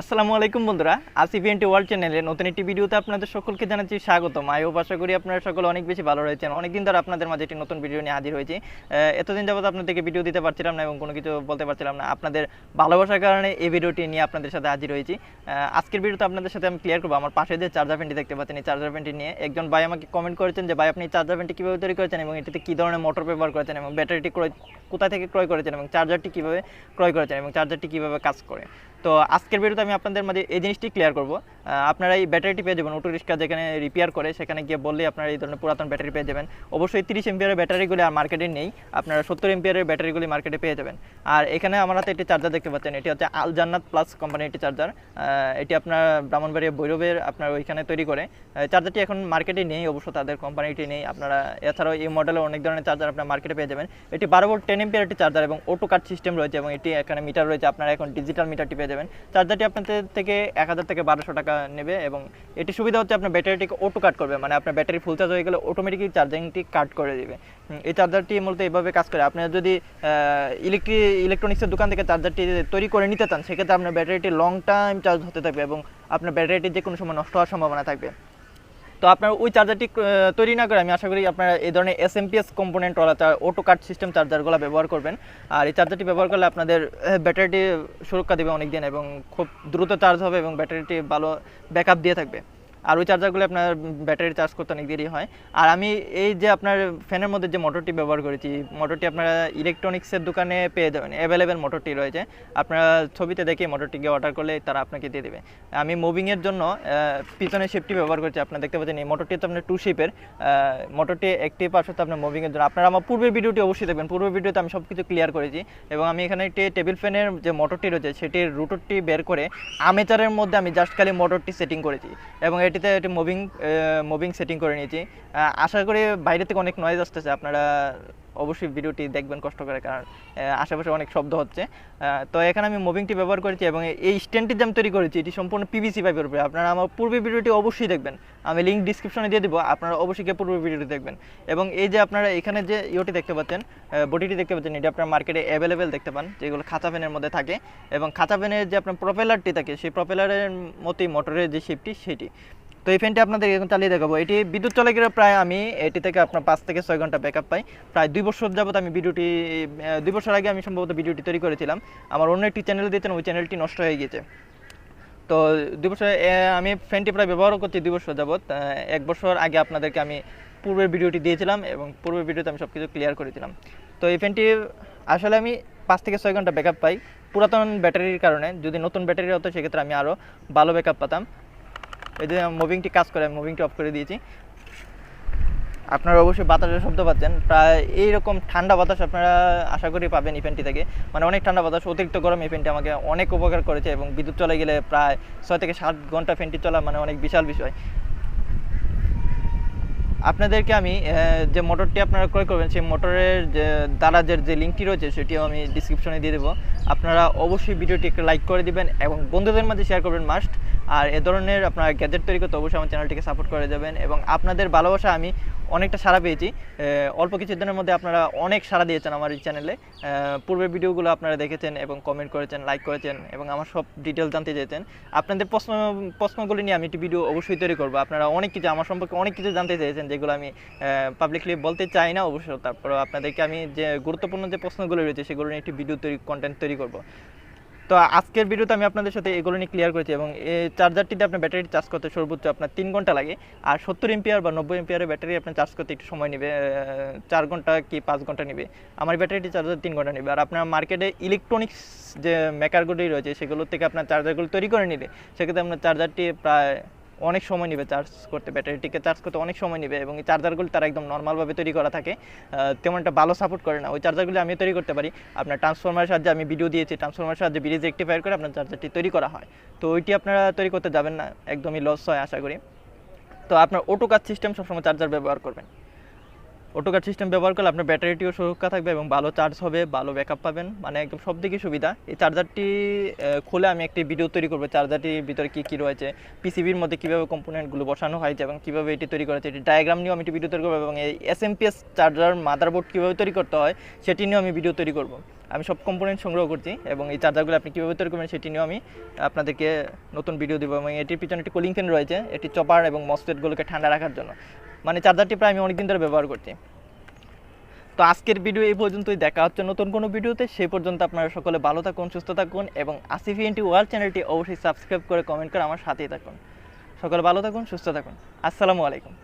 আসসালামু আলাইকুম বন্ধুরা আসিফ এন্টি ওয়ার্ল্ড চ্যানেলে নতুন একটি ভিডিওতে আপনাদের সকলকে জানাচ্ছি স্বাগতম। হোপ আশা করি আপনারা সকলে অনেক বেশি ভালো রয়েছেন। অনেকদিন ধরে আপনাদের মাঝে একটি নতুন ভিডিও নিয়ে হাজির হয়েছি। এতদিন যাবত আপনাদেরকে ভিডিও দিতে পারছিলাম না এবং কোনো কিছু বলতে পারছিলাম না। আপনাদের ভালোবাসার কারণে এই ভিডিওটি নিয়ে আপনাদের সাথে হাজির হয়েছি। আজকের ভিডিওতে আপনাদের সাথে আমি ক্লিয়ার করব। আমার পাশে যে চার্জার ফ্যানটি দেখতে পাচ্ছেন, এই চার্জার ফ্যানটি নিয়ে একজন ভাই আমাকে কমেন্ট করেছেন যে, ভাই, আপনি চার্জার ফ্যানটি কীভাবে তৈরি করেছেন এবং এটিতে কী ধরনের মোটর ব্যবহার করেছেন এবং ব্যাটারিটি ক্রয় কোথা থেকে ক্রয় করেছেন এবং চার্জারটি কীভাবে ক্রয় করেছেন এবং চার্জারটি কীভাবে কাজ করে? তো আজকের ভিডিওতে আমি আপনাদের মাঝে এই জিনিসটি ক্লিয়ার করব। আপনারা এই ব্যাটারিটি পেয়ে যাবেন। অটো রিক্সা যেখানে রিপেয়ার করে, সেখানে গিয়ে বললেই আপনারা এই ধরনের পুরাতন ব্যাটারি পেয়ে যাবেন। অবশ্যই তিরিশ এমপিয়ারের ব্যাটারিগুলি আর মার্কেটে নেই। আপনারা সত্তর এমপিয়ারের ব্যাটারিগুলি মার্কেটে পেয়ে যাবেন। আর এখানে আমার হাতে একটি চার্জার দেখতে পাচ্ছেন। এটি হচ্ছে আল জান্নাত প্লাস কোম্পানির একটি চার্জার এটি আপনার ব্রাহ্মণবাড়িয়া ভৈরবের আপনার ওইখানে তৈরি করে। চার্জারটি এখন মার্কেটে নেই, অবশ্য তাদের কোম্পানিটি নেই। আপনারা এছাড়াও এই মডেলের অনেক ধরনের চার্জার আপনার মার্কেটে পেয়ে যাবেন। এটি বারো ভোল্ট টেন এমপিয়ার একটি চার্জার এবং অটো কাট সিস্টেম রয়েছে এবং এটি এখানে মিটার রয়েছে। আপনারা এখন ডিজিটাল মিটারটি পেয়ে যাবেন। চার্জারটি আপনাদের থেকে এক হাজার থেকে বারোশো টাকা নেবে এবং এটি সুবিধা হচ্ছে আপনার ব্যাটারিটিকে অটো কাট করবে মানে আপনার ব্যাটারি ফুল চার্জ হয়ে গেলে অটোমেটিকলি চার্জিংটি কাট করে দেবে। এই চার্জারটি মূলত এইভাবে কাজ করে। আপনি যদি ইলেকট্রিক ইলেকট্রনিক্সের দোকান থেকে চার্জারটি তৈরি করে নিতে চান, সেক্ষেত্রে আপনার ব্যাটারিটি লং টাইম চার্জ হতে থাকবে এবং আপনার ব্যাটারিটি যে কোনো সময় নষ্ট হওয়ার সম্ভাবনা থাকবে। তো আপনার ওই চার্জারটি তৈরি না করে আমি আশা করি আপনারা এই ধরনের S M component OLA auto cut system চার্জারগুলো ব্যবহার করবেন। আর এই চার্জারটি ব্যবহার করলে আপনাদের ব্যাটারিটি সুরক্ষা দেবে অনেক দিন এবং খুব দ্রুত চার্জ হবে এবং ব্যাটারিটি ভালো ব্যাকআপ দিয়ে থাকবে। আর ওই চার্জারগুলো আপনার ব্যাটারি চার্জ করতে অনেক দেরি হয়। আর আমি এই যে আপনার ফ্যানের মধ্যে যে মোটরটি ব্যবহার করেছি মোটরটি আপনারা ইলেকট্রনিক্সের দোকানে পেয়ে যাবেন। অ্যাভেলেবেল মোটরটি রয়েছে। আপনারা ছবিতে দেখে মোটরটিকে অর্ডার করলে তারা আপনাকে দিয়ে দেবে। আমি মুভিংয়ের জন্য পিছনে শেপটি ব্যবহার করছি। আপনারা দেখতে পাচ্ছেন এই মোটরটি তো আপনার টু শেপের মোটরটি একটি পাশে আপনার মুভিংয়ের জন্য। আপনারা আমার পূর্বের ভিডিওটি অবশ্যই দেখবেন। পূর্বের ভিডিওতে আমি সব কিছু ক্লিয়ার করেছি। এবং আমি এখানে একটি টেবিল ফ্যানের যে মোটরটি রয়েছে, সেটির রুটরটি বের করে আমেচারের মধ্যে আমি জাস্ট খালি মোটরটি সেটিং করেছি। এবং এটিতে একটি মুভিং মুভিং সেটিং করে নিয়েছি। আশা করি বাইরে থেকে অনেক নয়েজ আসতেছে। আপনারা অবশ্যই ভিডিওটি দেখবেন কষ্ট করে, কারণ আশেপাশে অনেক শব্দ হচ্ছে। তো এখানে আমি মুভিংটি ব্যবহার করেছি এবং এই স্ট্যান্ডটি যে আমি তৈরি করেছি, এটি সম্পূর্ণ পিভিসি পাইপের উপরে। আপনারা আমার পূর্বের ভিডিওটি অবশ্যই দেখবেন। আমি লিঙ্ক ডিসক্রিপশনে দিয়ে দেবো, আপনারা অবশ্যই গিয়ে পূর্বের ভিডিওটি দেখবেন। এবং এই যে আপনারা এখানে যে ইওটি দেখতে পাচ্ছেন বডিটি দেখতে পাচ্ছেন, এটি আপনার মার্কেটে অ্যাভেলেবেল দেখতে পান, যেগুলো খাঁচা ফ্যানের মধ্যে থাকে। এবং খাঁচা ফ্যানের যে আপনার প্রপেলারটি থাকে, সেই প্রপেলারের মতোই মোটরের যে শিপটি সেটি তো এই ফ্যানটি আপনাদের এখন চালিয়ে দেখাবো। এটি বিদ্যুৎ চলে গেলে প্রায় আমি এটি থেকে আপনার পাঁচ থেকে ছয় ঘণ্টা ব্যাকআপ পাই। প্রায় দুই বছর যাবত আমি ভিডিওটি দুই বছর আগে আমি সম্ভবত ভিডিওটি তৈরি করেছিলাম। আমার অন্য একটি চ্যানেল দিয়েছেন, ওই চ্যানেলটি নষ্ট হয়ে গিয়েছে। তো দুই বছর আমি ফ্যানটি প্রায় ব্যবহারও করছি দুই বছর যাবত। এক বছর আগে আপনাদেরকে আমি পূর্বের ভিডিওটি দিয়েছিলাম এবং পূর্বের ভিডিওতে আমি সব কিছু ক্লিয়ার করেছিলাম। তো এই ফ্যানটি আসলে আমি পাঁচ থেকে ছয় ঘণ্টা ব্যাকআপ পাই। পুরাতন ব্যাটারির কারণে, যদি নতুন ব্যাটারি হতো, সেক্ষেত্রে আমি আরও ভালো ব্যাকআপ পেতাম। এই যে মুভিংটি কাজ করে, আমি মুভিংটি অফ করে দিয়েছি। আপনারা অবশ্যই বাতাসের শব্দ পাচ্ছেন। প্রায় এইরকম ঠান্ডা বাতাস আপনারা আশা করি পাবেন এই থেকে। মানে অনেক ঠান্ডা বাতাস, অতিরিক্ত গরম এই আমাকে অনেক উপকার করেছে এবং বিদ্যুৎ চলে গেলে প্রায় ছয় থেকে সাত ঘণ্টা ফ্যানটি চলা মানে অনেক বিশাল বিষয়। আপনাদেরকে আমি যে মোটরটি আপনারা ক্রয় করবেন, সেই মোটরের যে দারাজের যে লিঙ্কটি রয়েছে, সেটিও আমি ডিসক্রিপশনে দিয়ে দেবো। আপনারা অবশ্যই ভিডিওটি একটা লাইক করে দিবেন এবং বন্ধুদের মাঝে শেয়ার করবেন মাস্ট আর এ ধরনের আপনার গ্যাজেট তৈরি করতে অবশ্যই আমার চ্যানেলটিকে সাপোর্ট করে যাবেন এবং আপনাদের ভালোবাসা আমি অনেকটা সাড়া পেয়েছি। অল্প কিছুদিনের মধ্যে আপনারা অনেক সাড়া দিয়েছেন আমার এই চ্যানেলে পূর্বের ভিডিওগুলো আপনারা দেখেছেন এবং কমেন্ট করেছেন লাইক করেছেন এবং আমার সব ডিটেল জানতে চেয়েছেন। আপনাদের প্রশ্ন, প্রশ্নগুলি নিয়ে আমি একটি ভিডিও অবশ্যই তৈরি করব। আপনারা অনেক কিছু, আমার সম্পর্কে অনেক কিছু জানতে চেয়েছেন যেগুলো আমি পাবলিকলি বলতে চাই না অবশ্য। তারপরে আপনাদেরকে আমি যে গুরুত্বপূর্ণ যে প্রশ্নগুলো রয়েছে সেগুলো নিয়ে একটি ভিডিও তৈরি কন্টেন্ট তৈরি করব। তো আজকের ভিডিওতে আমি আপনাদের সাথে এগুলো নিয়ে ক্লিয়ার করেছি এবং এই চার্জারটিতে আপনার ব্যাটারি চার্জ করতে সর্বোচ্চ আপনার তিন ঘণ্টা লাগে। আর সত্তর এমপিয়ার বা নব্বই এমপিয়ারের ব্যাটারি আপনার চার্জ করতে একটু সময় নেবে চার ঘণ্টা কি পাঁচ ঘণ্টা নেবে। আমার ব্যাটারিটি চার্জার তিন ঘণ্টা নেবে। আর আপনার মার্কেটে ইলেকট্রনিক্স যে মেকারগুলি রয়েছে, সেগুলোর থেকে আপনার চার্জারগুলো তৈরি করে নিলে, সেক্ষেত্রে আপনার চার্জারটি প্রায় অনেক সময় নেবে চার্জ করতে ব্যাটারিটিকে চার্জ করতে অনেক সময় নেবে এবং এই চার্জারগুলি তারা একদম নর্মালভাবে তৈরি করা থাকে। তেমন একটা ভালো সাপোর্ট করে না। ওই চার্জারগুলি আমি তৈরি করতে পারি। আপনার ট্রান্সফর্মারের সাহায্যে আমি ভিডিও দিয়েছি। ট্রান্সফর্মারের সাহায্যে ব্রিজ রেক্টিফায়ার করে আপনার চার্জারটি তৈরি করা হয়। তো ওইটি আপনারা তৈরি করতে যাবেন না। একদমই লস হয় আশা করি। তো আপনার অটো কাজ সিস্টেম সবসময় চার্জার ব্যবহার করবেন। অটোকার সিস্টেম ব্যবহার করলে আপনার ব্যাটারিটিও সুরক্ষা থাকবে এবং ভালো চার্জ হবে, ভালো ব্যাকআপ পাবেন। মানে একদম সব দিকে সুবিধা। এই চার্জারটি খুলে আমি একটি ভিডিও তৈরি করব। চার্জারটির ভিতরে কী কী রয়েছে পিসিবির মধ্যে কীভাবে কম্পোনেন্টগুলো বসানো হয়েছে এবং কীভাবে এটি তৈরি করেছে এটি ডায়াগ্রাম নিয়েও আমি একটি ভিডিও তৈরি করব এবং এই S M P S charger motherboard কীভাবে তৈরি করতে হয়, সেটি নিয়েও আমি ভিডিও তৈরি করব। আমি সব কম্পোনেন্ট সংগ্রহ করছি এবং এই চার্জারগুলো আপনি কীভাবে তৈরি করবেন, সেটি নিয়েও আমি আপনাদেরকে নতুন ভিডিও দেবো এবং এটির পিছনে একটি কুলিং ফ্যান রয়েছে এটি চপার এবং মসফেটগুলোকে ঠান্ডা রাখার জন্য। মানে চার্জারটি প্রায় আমি অনেকদিন ধরে ব্যবহার করছি। তো আজকের ভিডিও এই পর্যন্তই, দেখা হচ্ছে নতুন কোনো ভিডিওতে। সেই পর্যন্ত আপনারা সকলে ভালো থাকুন, সুস্থ থাকুন এবং আসিফিএনটি ওয়ার্ল্ড চ্যানেলটি অবশ্যই সাবস্ক্রাইব করে কমেন্ট করে আমার সাথেই থাকুন। সকলে ভালো থাকুন, সুস্থ থাকুন। আসসালামু আলাইকুম।